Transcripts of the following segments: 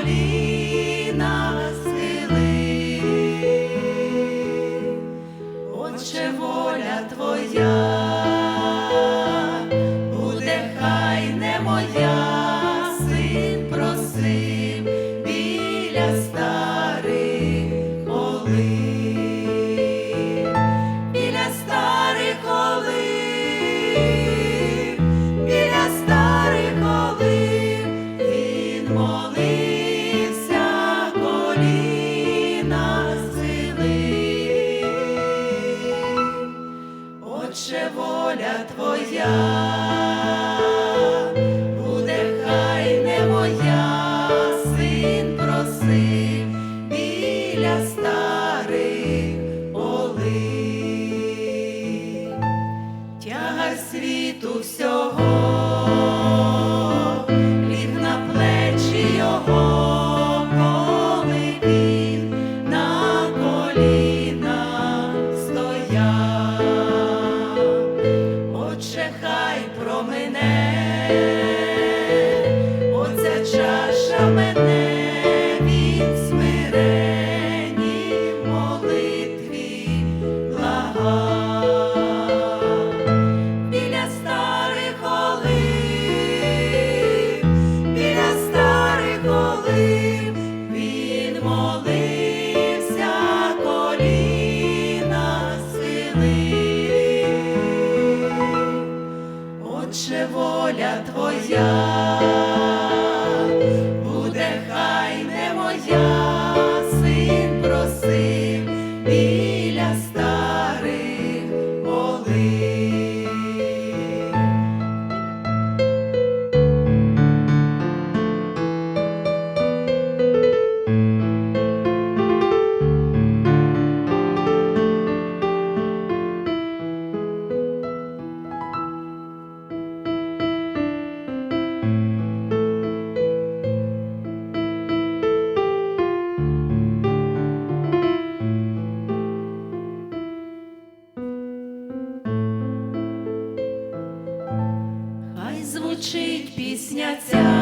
коліна схилив. Отче воля твоя, буде хай не моя, син просив біля старих олив, біля старих олив, біля старих олив, він молився, твоя, буде хай не моя, син просив біля старих олив. Тягар світу всього, хай воля твоя, звучить пісня ця.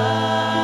Ah.